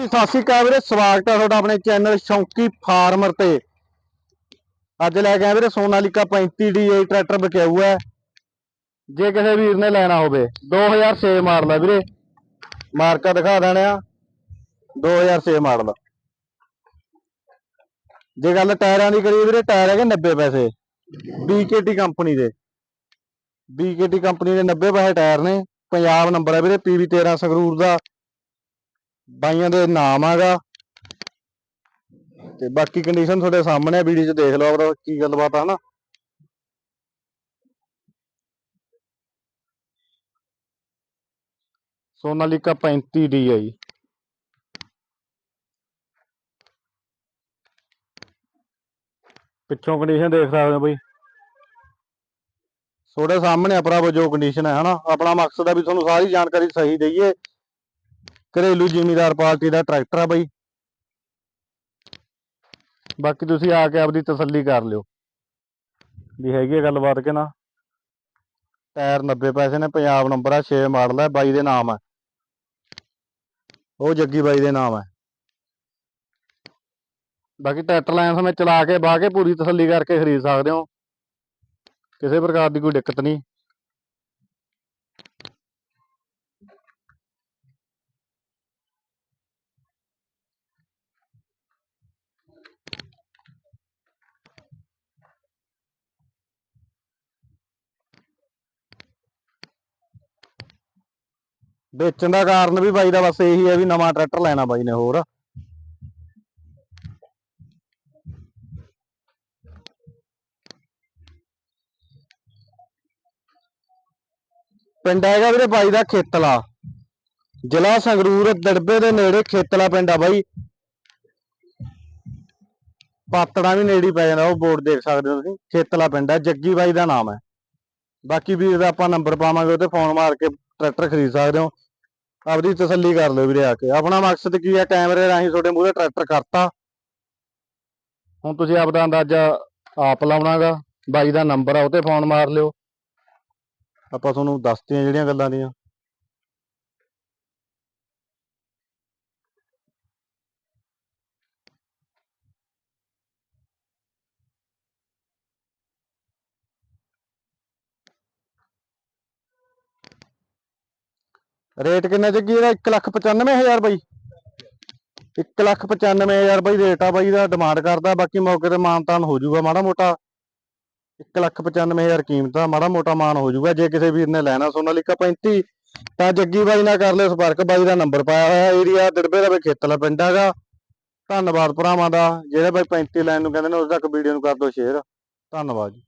ਜੀ, ਸਤਿ ਸ਼੍ਰੀ ਅਕਾਲ ਵੀਰੇ, ਸਵਾਗਤ ਹੈ ਤੁਹਾਡਾ ਆਪਣੇ ਚੈਨਲ ਸ਼ੌਂਕੀ ਫਾਰਮਰ ਤੇ। ਅੱਜ ਲੈ ਕੇ ਆਏ ਵੀਰੇ ਸੋਨਾਲੀਕਾ 35 DI ਟਰੈਕਟਰ ਵਿਕਿਆ ਹੈ। ਜੇ ਕਿਸੇ ਵੀਰ ਨੇ ਲੈਣਾ ਹੋਵੇ 2006 ਮਾਡਲ ਹੈ ਵੀਰੇ। ਮਾਰਕਾ ਦਿਖਾ ਦੇਣਾ 2006 ਮਾਡਲ। ਜੇ ਗੱਲ ਟਾਇਰਾਂ ਦੀ ਕਰੀਏ ਵੀਰੇ, ਟਾਇਰ ਹੈਗੇ 90 ਪੈਸੇ। BKT ਕੰਪਨੀ ਦੇ। BKT ਕੰਪਨੀ ਦੇ 90 ਪੈਸੇ ਟਾਇਰ ਨੇ, ਪੰਜਾਬ ਨੰਬਰ ਹੈ ਵੀਰੇ PV 13 ਸੰਗਰੂਰ ਦਾ। ਬਾਈਆਂ ਦੇ ਨਾਮ ਆਗਾ। ਤੇ ਬਾਕੀ ਕੰਡੀਸ਼ਨ ਤੁਹਾਡੇ ਸਾਹਮਣੇ ਆ ਵੀਡੀਓ 'ਚ ਦੇਖ ਲਓ ਆਪਦਾ ਕੀ ਗੱਲਬਾਤ ਆ, ਹਨਾ। ਸੋਨਾਲੀਕਾ 35 ਡੀ ਆਈ ਪਿੱਛੋਂ ਕੰਡੀਸ਼ਨ ਦੇਖ ਸਕਦੇ ਹੋ ਬਈ। ਤੁਹਾਡੇ ਸਾਹਮਣੇ ਆ ਭਰਾਵੋ ਜੋ ਕੰਡੀਸ਼ਨ ਹੈ ਹਨਾ। ਆਪਣਾ ਮਕਸਦ ਹੈ ਵੀ ਤੁਹਾਨੂੰ ਸਾਰੀ ਜਾਣਕਾਰੀ ਸਹੀ ਦਈਏ। ਘਰੇਲੂ ਜ਼ਿਮੀਦਾਰ ਪਾਰਟੀ ਦਾ ਟਰੈਕਟਰ ਆ ਬਾਈ। ਬਾਕੀ ਤੁਸੀਂ ਆ ਕੇ ਆਪਦੀ ਤਸੱਲੀ ਕਰ ਲਿਓ। ਵੀ ਹੈਗੀ ਆ ਗੱਲਬਾਤ ਕਿ ਨਾ। ਟਾਇਰ 90 ਪੈਸੇ ਨੇ, ਪੰਜਾਬ ਨੰਬਰ ਆ 6 ਮਾਡਲ ਹੈ ਬਾਈ ਦੇ ਨਾਮ ਹੈ ਉਹ ਜੱਗੀ ਬਾਈ ਦੇ ਨਾਮ ਹੈ ਬਾਕੀ ਟਰੈਕਟਰ ਲਾਇਨ ਸਮੇਂ ਚਲਾ ਕੇ ਬਾਹ ਕੇ ਪੂਰੀ ਤਸੱਲੀ ਕਰਕੇ ਖਰੀਦ ਸਕਦੇ ਹੋ। ਕਿਸੇ ਪ੍ਰਕਾਰ ਦੀ ਕੋਈ ਦਿੱਕਤ ਨਹੀਂ। ਵੇਚਣ ਦਾ ਕਾਰਨ ਵੀ ਬਾਈ ਦਾ ਬਸ ਇਹੀ ਹੈ ਵੀ ਨਵਾਂ ਟਰੈਕਟਰ ਲੈਣਾ ਬਾਈ ਨੇ ਹੋਰ। ਪਿੰਡ ਹੈਗਾ ਵੀਰੇ ਬਾਈ ਦਾ ਖੇਤਲਾ। ਜ਼ਿਲ੍ਹਾ ਸੰਗਰੂਰ ਦੜਬੇ ਦੇ ਨੇੜੇ ਖੇਤਲਾ ਪਿੰਡ ਆ ਬਾਈ। ਪਾਤੜਾ ਵੀ ਨੇੜੇ ਪੈ ਜਾਂਦਾ, ਉਹ ਬੋਰਡ ਦੇਖ ਸਕਦੇ ਹੋ ਤੁਸੀਂ। ਖੇਤਲਾ ਪਿੰਡ ਹੈ, ਜੱਗੀ ਬਾਈ ਦਾ ਨਾਮ ਹੈ। ਬਾਕੀ ਵੀਰ ਦਾ ਆਪਾਂ ਨੰਬਰ ਪਾਵਾਂਗੇ ਉਹਤੇ ਫੋਨ ਮਾਰ ਕੇ ਟਰੈਕਟਰ ਖਰੀਦ ਸਕਦੇ ਹੋ। ਆਪਦੀ ਤਸੱਲੀ ਕਰ ਲਿਓ ਵੀਰੇ ਆ ਕੇ। ਆਪਣਾ ਮਕਸਦ ਕੀ ਹੈ ਕੈਮਰੇ ਰਾਹੀਂ ਤੁਹਾਡੇ ਮੂਹਰੇ ਟਰੈਕਟਰ ਕਰਤਾ ਹੁਣ ਤੁਸੀਂ ਆਪਦਾ ਅੰਦਾਜ਼ਾ ਆਪ ਲਾਉਣਾਗਾ। ਬਾਈ ਦਾ ਨੰਬਰ ਆ, ਉਹਤੇ ਫੋਨ ਮਾਰ ਲਿਓ। ਆਪਾਂ ਤੁਹਾਨੂੰ ਦੱਸਤੀਆਂ ਜਿਹੜੀਆਂ ਗੱਲਾਂ ਦੀਆਂ। ਰੇਟ ਕਿੰਨਾ ਚੱਗੀ ਇਹਦਾ? 195000 ਬਾਈ। 195000 ਬਾਈ ਰੇਟ ਆ ਬਾਈ ਦਾ ਡਿਮਾਂਡ ਕਰਦਾ, ਬਾਕੀ ਮੌਕੇ ਤੇ ਮਾਨਤਾਨ ਹੋ ਜਾਊਗਾ ਮਾੜਾ ਮੋਟਾ। 195000 ਕੀਮਤ ਆ, ਮਾੜਾ ਮੋਟਾ ਮਾਨ ਹੋ ਜਾਊਗਾ। ਜੇ ਕਿਸੇ ਵੀਰ ਨੇ ਲੈਣਾ ਸੋਨਾਲੀਕਾ 35 ਤਾਂ ਜੱਗੀ ਬਾਈ ਨਾਲ ਕਰ ਲਿਓ ਸੰਪਰਕ। ਬਾਈ ਦਾ ਨੰਬਰ ਪਾਇਆ ਹੋਇਆ ਏਰੀਆ ਦਿੜਬੇ ਦਾ ਵੀ ਖੇਤਲਾ ਪਿੰਡ ਹੈਗਾ। ਧੰਨਵਾਦ ਭਰਾਵਾਂ ਦਾ। ਜਿਹੜੇ ਬਾਈ 35 ਲੈਣ ਨੂੰ ਕਹਿੰਦੇ ਨੇ ਉਦੋਂ ਤੱਕ ਵੀਡੀਓ ਨੂੰ ਕਰ ਦਿਓ ਸ਼ੇਅਰ ਧੰਨਵਾਦ ਜੀ।